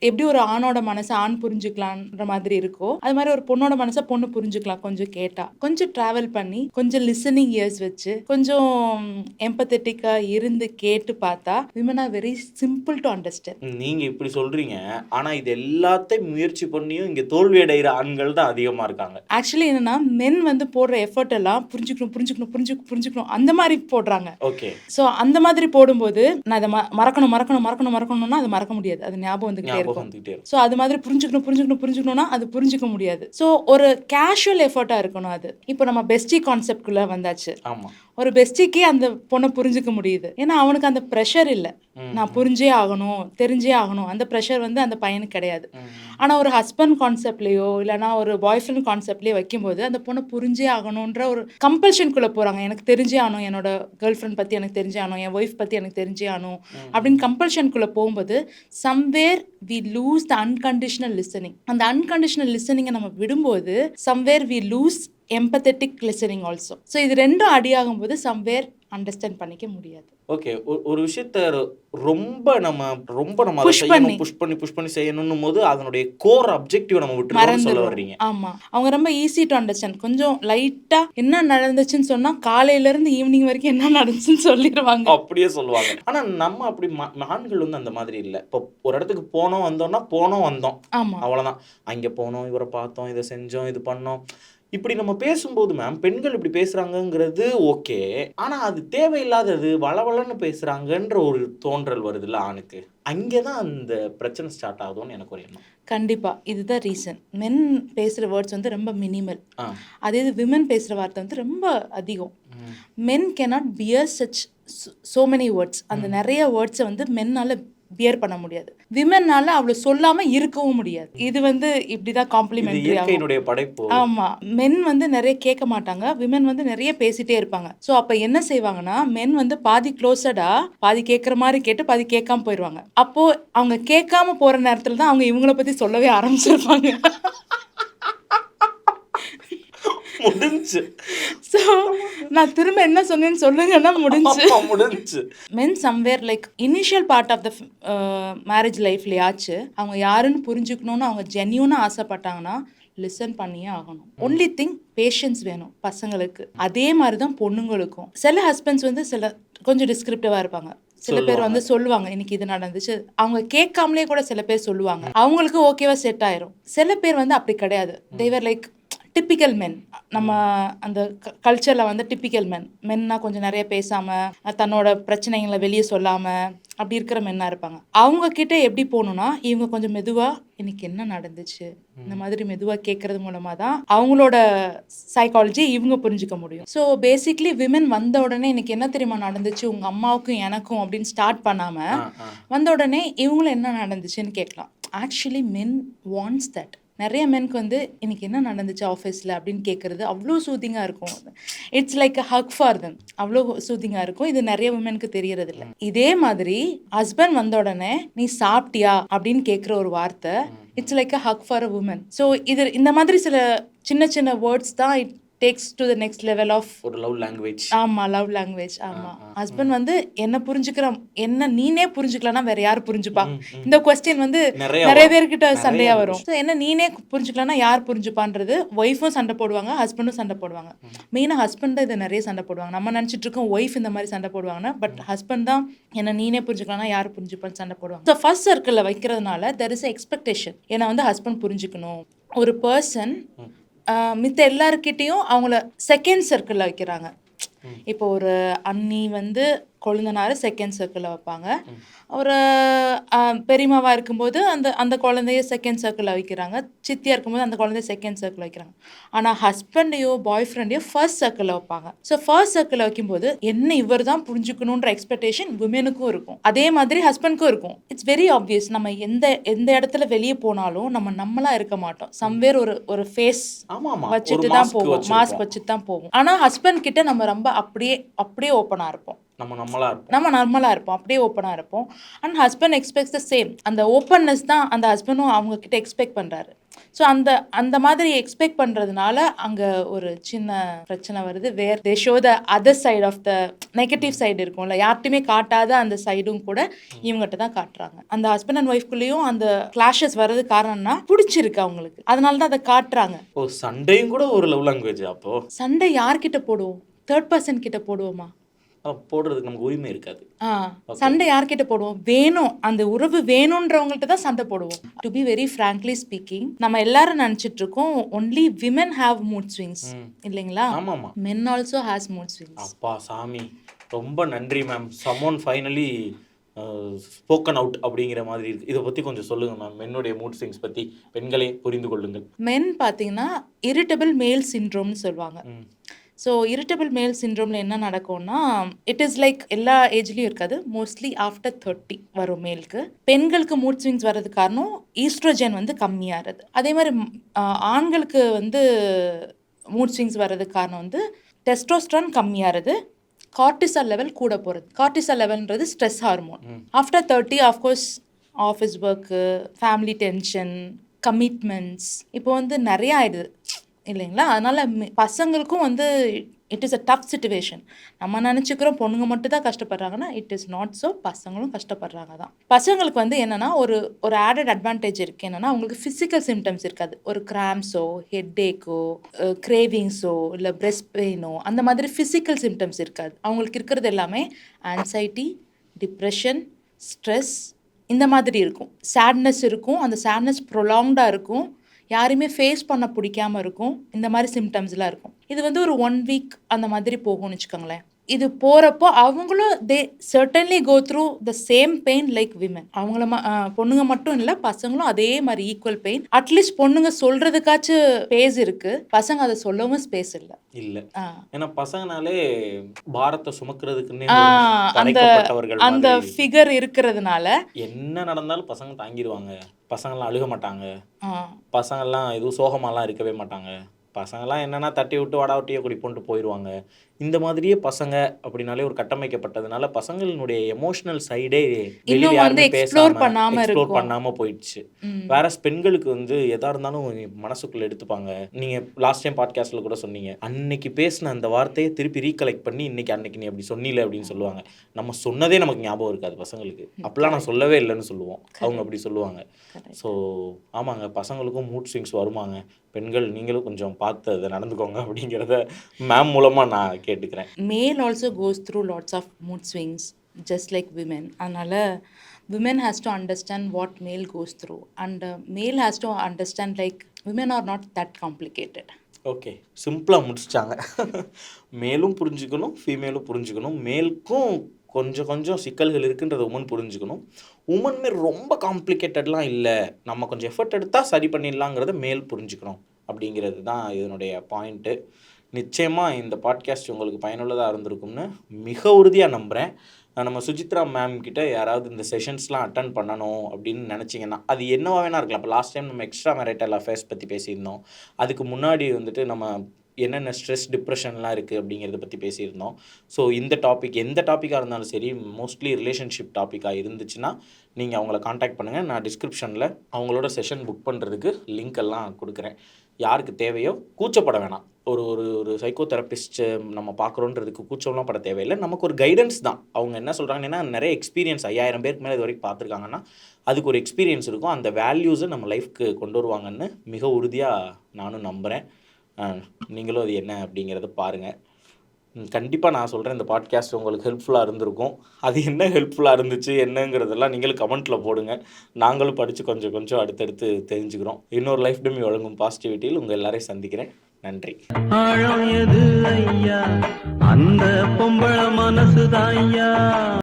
எப்படி ஒரு ஆணோட மனசை ஆண் புரிஞ்சுக்கலான்ற மாதிரி இருக்கோ அது மாதிரி ஒரு பொண்ணோட மனசை பொண்ணு புரிஞ்சுக்கலாம் கொஞ்சம் கேட்டா. கொஞ்சம் டிராவல் பண்ணி கொஞ்சம் லிசனிங் இயர்ஸ் வச்சு கொஞ்சம் எம்பத்தட்டிக்கா இருந்து கேட்டு பார்த்தா women are very simple to understand நீங்க இப்படி சொல்றீங்க ஆனா இது எல்லாத்தையும் முயற்சி பண்ணியும் இங்க தோல்வி அடைகிற ஆண்கள் தான் அதிகமா இருக்காங்க. ஆக்சுவலி என்னன்னா மென் வந்து போடுற எஃபர்ட் எல்லாம் புரிஞ்சுக்கணும் புரிஞ்சுக்கணும் புரிஞ்சு புரிஞ்சுக்கணும். அந்த மாதிரி போடுறாங்க. ஓகே ஸோ அந்த மாதிரி போடும்போது நான் ம- மறக்கணும் மறக்கணும் மறக்கணும் மறக்கணும்னா அது மறக்க முடியாது. அது ஞாபகம் வந்துகிட்டே இருக்கும். ஸோ அது மாதிரி புரிஞ்சுக்கணும் புரிஞ்சுக்கணும் புரிஞ்சுக்கணும்னா அது புரிஞ்சுக்க முடியாது. ஸோ ஒரு கேஷுவல் எஃபர்ட்டாக இருக்கணும் அது. இப்போ நம்ம பெஸ்டி கான்செப்ட்குள்ளே வந்தாச்சு. ஆமா. ஒரு பெஸ்டிக்கே அந்த பொண்ணை புரிஞ்சுக்க முடியுது. ஏன்னா அவனுக்கு அந்த ப்ரெஷர் இல்லை. நான் புரிஞ்சே ஆகணும் தெரிஞ்சே ஆகணும். அந்த ப்ரெஷர் வந்து அந்த பையனுக்கு கிடையாது. ஆனால் ஒரு ஹஸ்பண்ட் கான்செப்ட்லேயோ இல்லைனா ஒரு பாய் ஃப்ரெண்ட் கான்செப்ட்லேயோ வைக்கும்போது அந்த பொண்ணை புரிஞ்சே ஆகணுன்ற ஒரு கம்பல்ஷனுக்குள்ளே போகிறாங்க எனக்கு தெரிஞ்சே ஆகணும் என்னோட கேர்ள் ஃப்ரெண்ட் பற்றி எனக்கு தெரிஞ்சே ஆகணும் என் ஒய்ஃப் பற்றி எனக்கு தெரிஞ்சே ஆகணும் அப்படின்னு கம்பல்ஷனுக்குள்ளே போகும்போது somewhere we lose the unconditional listening அந்த அன்கண்டிஷனல் லிசனிங்கை நம்ம விடும்போது somewhere we lose empathetic listening also so இது ரெண்டும் அடியாகும்போது சம்வேர் அண்டர்ஸ்டாண்ட் பண்ணிக்க முடியாது. ஓகே ஒரு விஷயத்த ரொம்ப நம்ம ரொம்ப நம்ம செய்யணும் பண்ணி. புஷ் பண்ணி புஷ் பண்ணி செய்யணும் போது அதனுடைய கோர் அப்ஜெக்டிவ் நம்ம விட்டுறோம்னு சொல்ல வர்றீங்க. ஆமா. அவங்க ரொம்ப ஈஸி டு அண்டர்ஸ்டாண்ட் கொஞ்சம் லைட்டா என்ன நடந்துச்சுன்னு சொன்னா காலையில இருந்து ஈவினிங் வரைக்கும் என்ன நடந்துச்சுன்னு சொல்லிடுவாங்க அப்படியே சொல்லுவாங்க. ஆனா நம்ம அப்படி ஆண்கள் வந்து அந்த மாதிரி இல்ல. இப்போ ஒரு இடத்துக்கு போனோம் வந்தோம்னா போனோம் வந்தோம். ஆமா. அவ்வளவுதான். அங்க போனோம் இவரை பார்த்தோம் இதை செஞ்சோம் இது பண்ணோம். இப்படி நம்ம பேசும்போது மேம் பெண்கள் இப்படி பேசுறாங்கங்கிறது ஓகே ஆனா அது தேவையில்லாதது வளவளன்னு பேசுறாங்கன்ற ஒரு தோன்றல் வருதுல்ல ஆணுக்கு. அங்கேதான் அந்த பிரச்சனை ஸ்டார்ட் ஆகுதுன்னு எனக்கு ஒரு எண்ணம். கண்டிப்பா. இதுதான் ரீசன் மென் பேசுற வேர்ட்ஸ் வந்து ரொம்ப மினிமல் அதே இது விமன் பேசுற வார்த்தை வந்து ரொம்ப அதிகம். Men cannot bear such so many words அந்த நிறைய வேர்ட்ஸை வந்து மென்னால பியர் பண்ண முடியாது. விமன்னால அவ்வளோ சொல்லாம இருக்கவும் முடியாது. இது வந்து இப்படிதான் காம்ப்ளிமெண்ட்ரி படைப்பு. ஆமா. மென் வந்து நிறைய கேட்க மாட்டாங்க. விமன் வந்து நிறைய பேசிட்டே இருப்பாங்க. சோ அப்ப என்ன செய்வாங்கன்னா மென் வந்து பாதி க்ளோஸடா பாதி கேட்குற மாதிரி கேட்டு பாதி கேட்காம போயிடுவாங்க அப்போ அவங்க கேட்காம போற நேரத்துல தான் அவங்க இவங்கள பத்தி சொல்லவே ஆரம்பிச்சிருப்பாங்க. முடிஞ்சு. சோ நான் திரும்ப என்ன சொன்னேன்னு சொல்லுங்கன்னா முடிஞ்சு. முடிஞ்சு. Men somewhere like initial part of the marriage லைஃப்லயாச்சு அவங்க யாருன்னு புரிஞ்சுக்கணும்னு அவங்க ஜென்யூனாக ஆசைப்பட்டாங்கன்னா லிசன் பண்ணியே ஆகணும். ஒன்லி திங் பேஷன்ஸ் வேணும் பசங்களுக்கு. அதே மாதிரி தான் பொண்ணுங்களுக்கும். சில ஹஸ்பண்ட்ஸ் வந்து சில கொஞ்சம் டிஸ்கிரிப்டிவாக இருப்பாங்க. சில பேர் வந்து சொல்லுவாங்க இன்னைக்கு இது நடந்துச்சு. அவங்க கேட்காமலே கூட சில பேர் சொல்லுவாங்க. அவங்களுக்கு ஓகேவா செட் ஆயிரும். சில பேர் வந்து அப்படி கிடையாது. தேவர் லைக் டிப்பிக்கல் மென் நம்ம அந்த கல்ச்சரில் வந்து டிப்பிக்கல் மென் மென்னா கொஞ்சம் நிறைய பேசாமல் தன்னோட பிரச்சனைகளை வெளியே சொல்லாமல் அப்படி இருக்கிற மென்னாக இருப்பாங்க. அவங்க கிட்ட எப்படி போகணும்னா இவங்க கொஞ்சம் மெதுவாக இன்னைக்கு என்ன நடந்துச்சு? இந்த மாதிரி மெதுவாக கேட்கறது மூலமாக தான் அவங்களோட சைக்காலஜி இவங்க புரிஞ்சுக்க முடியும். ஸோ பேசிக்லி விமன் வந்த உடனே இன்னைக்கு என்ன தெரியுமா நடந்துச்சு? உங்கள் அம்மாவுக்கும் எனக்கும் அப்படின்னு ஸ்டார்ட் பண்ணாமல். வந்த உடனே இவங்களும் என்ன நடந்துச்சுன்னு கேட்கலாம். ஆக்சுவலி மென் வாண்ட்ஸ் தட் நிறைய மென்க்கு வந்து இன்னைக்கு என்ன நடந்துச்சு ஆஃபீஸில் அப்படின்னு கேட்குறது அவ்வளோ சூதிங்காக இருக்கும். It's like a hug for them அவ்வளோ சூதிங்காக இருக்கும். இது நிறைய உமனுக்கு தெரியறது இல்லை இதே மாதிரி ஹஸ்பண்ட் வந்த உடனே நீ சாப்பிட்டியா? அப்படின்னு கேட்குற ஒரு வார்த்தை it's like a hug for a woman so இது இந்த மாதிரி சில சின்ன சின்ன வேர்ட்ஸ் தான் it takes to the next level of ஒரு லவ் லாங்குவேஜ் ஆமா லவ் லாங்குவேஜ் ஆமா. ஹஸ்பண்ட் வந்து என்ன புரிஞ்சுக்கிற என்ன நீனே புரிஞ்சுக்கலனா வேற யார் புரிஞ்சுப்பா? இந்த கொஸ்டின் வந்து நிறைய. பேர்கிட்ட நிறைய சண்டையா வரும். So, என்ன நீனே புரிஞ்சுக்கலனா யார் புரிஞ்சுப்பான்றது ஒய்ஃபும் சண்டை போடுவாங்க ஹஸ்பண்டும் சண்டை போடுவாங்க. மெயினா ஹஸ்பண்ட் தான் இதை நிறைய சண்டை போடுவாங்க. நம்ம நினைச்சிட்டு இருக்கோம் ஒய்ஃப் இந்த மாதிரி சண்டை போடுவாங்கன்னா பட் ஹஸ்பண்ட் தான் என்ன நீனே புரிஞ்சுக்கலனா யார் புரிஞ்சுப்பான்னு சண்டை போடுவாங்க. ஸோ ஃபர்ஸ்ட் சர்க்கிளில் வைக்கிறதுனால தெர் இஸ் எக்ஸ்பெக்டேஷன் ஏன்னா வந்து ஹஸ்பண்ட் புரிஞ்சுக்கணும். ஒரு பர்சன் மித்த எல்லாருக்கிட்டேயும் அவங்கள செகண்ட் சர்க்கிளில் வைக்கிறாங்க. இப்போ ஒரு அண்ணி வந்து கொழுந்தனாரு செகண்ட் சர்க்கிளில் வைப்பாங்க. ஒரு ஆஹ், பெரியம்மாவா இருக்கும்போது அந்த அந்த குழந்தைய செகண்ட் சர்க்கிளில் வைக்கிறாங்க. சித்தியா இருக்கும்போது அந்த குழந்தைய செகண்ட் சர்க்கிள் வைக்கிறாங்க. ஆனால் ஹஸ்பண்டையோ பாய் ஃப்ரெண்டையோ ஃபர்ஸ்ட் சர்க்கிளில் வைப்பாங்க. ஸோ ஃபர்ஸ்ட் சர்க்கிளில் வைக்கும்போது என்ன இவர் தான் புரிஞ்சுக்கணுன்ற எக்ஸ்பெக்டேஷன் உமனுக்கும் இருக்கும். அதே மாதிரி ஹஸ்பண்டுக்கும் இருக்கும். இட்ஸ் வெரி ஆப்வியஸ் நம்ம எந்த எந்த இடத்துல வெளியே போனாலும் நம்ம நம்மளா இருக்க மாட்டோம். சம்வேர் ஒரு ஒரு ஃபேஸ் வச்சுட்டு தான் போவோம். மாஸ்க் வச்சுட்டு தான் போவோம். ஆனா ஹஸ்பண்ட் கிட்ட நம்ம ரொம்ப அப்படியே அப்படியே ஓப்பனா இருப்போம். நம்ம நம்மளா இருப்போம். நம்ம நார்மலா இருப்போம். அப்படியே ஓப்பனா இருப்போம். And husband expects the same அந்த ஓப்பன்னஸ் தான் அந்த ஹஸ்பண்டும் அவங்க கிட்ட எக்ஸ்பெக்ட் பண்றாரு. ஸோ அந்த அந்த மாதிரி எக்ஸ்பெக்ட் பண்ணுறதுனால அங்கே ஒரு சின்ன பிரச்சனை வருது. Where they show the other side of the negative side இருக்கும்ல. யார்ட்டையுமே காட்டாத அந்த சைடும் கூட இவங்ககிட்ட தான் காட்டுறாங்க. அந்த ஹஸ்பண்ட் அண்ட் ஒய்ஃப்குள்ளேயும் அந்த கிளாஷஸ் வர்றது காரணம்னா பிடிச்சிருக்கு அவங்களுக்கு. அதனால தான் அதை காட்டுறாங்க. ஓ சண்டையும் கூட ஒரு லவ் லாங்குவேஜ் அப்போ? சண்டை யார்கிட்ட போடுவோம்? தேர்ட் பர்சன் கிட்ட போடுவோமா? போடுறதுக்கு நமக்கு உரிமை இருக்காது. சண்டை யார்கிட்ட போடுவோம்? வேணும் அந்த உறவு வேணுன்றவங்கள்ட்ட தான் சண்டை போடுவோம். To be very frankly speaking நம்ம எல்லாரும் நினச்சிட்டு இருக்கோம் only women have mood swings இல்லைங்களா? ஆமாமா men also has mood swings அப்பா சாமி. ரொம்ப நன்றி ma'am someone finally spoken out அப்படிங்கிற மாதிரி இருக்கு. இதை பத்தி கொஞ்சம் சொல்லுங்க மேம் என்னுடைய மூட் ஸ்விங்ஸ் பத்தி பெண்களே புரிந்து கொள்ளுங்கள். மென் பார்த்தீங்கன்னா இரிட்டபிள் மேல் சின்ட்ரோம்னு சொல்லுவாங்க. ஸோ இரிட்டபிள் மேல் சின்ட்ரோமில் என்ன நடக்கும்னா இட் இஸ் லைக் எல்லா ஏஜ்லேயும் இருக்காது. மோஸ்ட்லி ஆஃப்டர் தேர்ட்டி வரும் மேலுக்கு பெண்களுக்கு மூட் ஸ்விங்ஸ் வர்றது காரணம் ஈஸ்ட்ரோஜன் வந்து கம்மியாகிறது அதே மாதிரி ஆண்களுக்கு வந்து மூட் ஸ்விங்ஸ் வர்றதுக்கு காரணம் வந்து டெஸ்டோஸ்ட்ரான் கம்மியாகிறது கார்டிசால் லெவல் கூட போகிறது cortisol லெவல்ன்றது stress hormone after thirty of course office work family tension commitments இப்போ வந்து நிறைய ஆயிடுது. இல்லைங்களா? அதனால் பசங்களுக்கும் வந்து it is a tough situation நம்ம நினச்சிக்கிறோம் பொண்ணுங்க மட்டும் தான் கஷ்டப்படுறாங்கன்னா இட் இஸ் நாட் ஸோ பசங்களும் கஷ்டப்படுறாங்க தான். பசங்களுக்கு வந்து என்னென்னா ஒரு ஒரு ஆடட் அட்வான்டேஜ் இருக்குது என்னென்னா அவங்களுக்கு ஃபிசிக்கல் சிம்டம்ஸ் இருக்காது. ஒரு கிராம்ஸோ ஹெட்டேக்கோ கிரேவிங்ஸோ இல்லை பிரெஸ்ட் பெயினோ அந்த மாதிரி ஃபிசிக்கல் சிம்டம்ஸ் இருக்காது. அவங்களுக்கு இருக்கிறது எல்லாமே ஆன்சைட்டி டிப்ரெஷன் ஸ்ட்ரெஸ் இந்த மாதிரி இருக்கும். சேட்னஸ் இருக்கும். அந்த சேட்னஸ் ப்ரொலாங்டாக இருக்கும். யாரையுமே ஃபேஸ் பண்ண பிடிக்காம இருக்கும். இந்த மாதிரி சிம்டம்ஸ்லாம் இருக்கும். இது வந்து ஒரு ஒன் வீக் அந்த மாதிரி போகும்னு வச்சுக்கோங்களேன். இது போகிறப்போ அவங்களும் they certainly go through the same pain like women அவங்கள பொண்ணுங்க மட்டும் இல்லை பசங்களும் அதே மாதிரி ஈக்குவல் பெயின் அட்லீஸ்ட் பொண்ணுங்க சொல்றதுக்காச்சும் ஸ்பேஸ் இருக்கு. பசங்க அதை சொல்லவும் ஸ்பேஸ் இல்லை. இல்ல. ஏன்னா பசங்கனாலே பாரத்தை சுமக்கிறதுக்குன்னே அந்த அந்த. ஃபிகர் இருக்கிறதுனால. என்ன நடந்தாலும் பசங்க தாங்கிடுவாங்க. பசங்கெல்லாம் அழுக மாட்டாங்க. ஆ, பசங்கெல்லாம் எதுவும் சோகமாலாம் இருக்கவே மாட்டாங்க. பசங்கெல்லாம் என்னன்னா தட்டி விட்டு வாடா விட்டியே குடி போட்டு போயிடுவாங்க இந்த மாதிரியே பசங்க அப்படின்னாலே ஒரு கட்டமைக்கப்பட்டதுனால பசங்களினுடைய எமோஷனல் சைடே வந்து explore பண்ணாம எக்ஸ்ப்ளோர். பண்ணாம போயிடுச்சு. வேற பெண்களுக்கு வந்து எதா இருந்தாலும் மனசுக்குள்ள எடுத்துப்பாங்க. நீங்க லாஸ்ட் டைம் பாட்காஸ்ட்ல கூட சொன்னீங்க. அன்னைக்கு பேசின அந்த வார்த்தையை திருப்பி ரீகலெக்ட் பண்ணி இன்னைக்கு அன்னைக்கு நீ அப்படி சொன்னீல அப்படின்னு சொல்லுவாங்க. நம்ம சொன்னதே நமக்கு ஞாபகம் இருக்காது பசங்களுக்கு. அப்பெல்லாம் நான் சொல்லவே இல்லைன்னு சொல்லுவோம். அவங்க அப்படி சொல்லுவாங்க. ஸோ ஆமாங்க பசங்களுக்கும் மூட் ஸ்விங்ஸ் வருமாங்க. பெண்கள் நீங்களும் கொஞ்சம் பார்த்து அதை நடந்துக்கோங்க அப்படிங்கிறத மேம் மூலமா நான் கேட்டுக்கிறேன். Male also goes through lots of mood swings just like women அதனால் women has to understand what male goes through and male has to understand like women are not that complicated okay சிம்பிளாக முடிச்சிட்டாங்க. மேலும் புரிஞ்சுக்கணும் ஃபீமேலும் புரிஞ்சுக்கணும். மேலுக்கும் கொஞ்சம் கொஞ்சம் சிக்கல்கள் இருக்குன்றத உமன் புரிஞ்சுக்கணும். உமன் மாரி ரொம்ப காம்ப்ளிகேட்டட்லாம் இல்லை. நம்ம கொஞ்சம் எஃபர்ட் எடுத்தால் சரி பண்ணிடலாங்கிறத மேல் புரிஞ்சுக்கணும். அப்படிங்கிறது தான் இதனுடைய பாயிண்ட்டு நிச்சயமாக இந்த பாட்காஸ்ட் உங்களுக்கு பயனுள்ளதாக இருந்திருக்கும்னு மிக உறுதியாக நம்புகிறேன் நம்ம சுஜித்ரா மேம் கிட்ட யாராவது இந்த செஷன்ஸ்லாம் அட்டன் பண்ணணும் அப்படின்னு நினச்சிங்கன்னா அது என்னவா வேணா இருக்கலாம். இப்போ லாஸ்ட் டைம் நம்ம எக்ஸ்ட்ரா மேரிட்டல் அஃபேர்ஸ் பற்றி பேசியிருந்தோம். அதுக்கு முன்னாடி வந்துட்டு நம்ம என்னென்ன ஸ்ட்ரெஸ் டிப்ரெஷன்லாம் இருக்குது அப்படிங்கிறத பற்றி பேசியிருந்தோம். ஸோ இந்த டாபிக் எந்த டாப்பிக்காக இருந்தாலும் சரி மோஸ்ட்லி ரிலேஷன்ஷிப் டாப்பிக்காக இருந்துச்சுன்னா நீங்கள் அவங்கள காண்டாக்ட் பண்ணுங்கள் நான் டிஸ்கிரிப்ஷனில் அவங்களோட செஷன் புக் பண்ணுறதுக்கு லிங்க் எல்லாம் கொடுக்குறேன். யாருக்கு தேவையோ கூச்சப்பட வேணாம். ஒரு ஒரு ஒரு சைக்கோ தெரப்பிஸ்ட் நம்ம பார்க்குறோன்றதுக்கு கூச்சம்லாம் பட தேவையில்லை. நமக்கு ஒரு கைடன்ஸ் தான். அவங்க என்ன சொல்கிறாங்கன்னா நிறைய எக்ஸ்பீரியன்ஸ் ஐயாயிரம் பேருக்கு மேலே இது வரைக்கும் பார்த்துருக்காங்கன்னா அதுக்கு ஒரு எக்ஸ்பீரியன்ஸ் இருக்கும். அந்த வேல்யூஸை நம்ம லைஃப்க்கு கொண்டு வருவாங்கன்னு மிக உறுதியாக நானும் நம்புகிறேன் நீங்களும் அது என்ன அப்படிங்கிறத பாருங்கள் கண்டிப்பாக நான் சொல்கிறேன் இந்த பாட்காஸ்ட் உங்களுக்கு ஹெல்ப்ஃபுல்லாக இருந்திருக்கும். அது என்ன ஹெல்ப்ஃபுல்லாக இருந்துச்சு என்னங்கிறதெல்லாம் நீங்களும் கமெண்ட்டில் போடுங்க. நாங்களும் படித்து கொஞ்சம் கொஞ்சம் அடுத்தடுத்து தெரிஞ்சுக்கிறோம். இன்னொரு லைஃப் டெமி வழங்கும் பாசிட்டிவிட்டியில் உங்கள் எல்லாரையும் சந்திக்கிறேன். நன்றி. ஆழம் எது ஐயா? அந்த பொம்பள மனசுதான் ஐயா.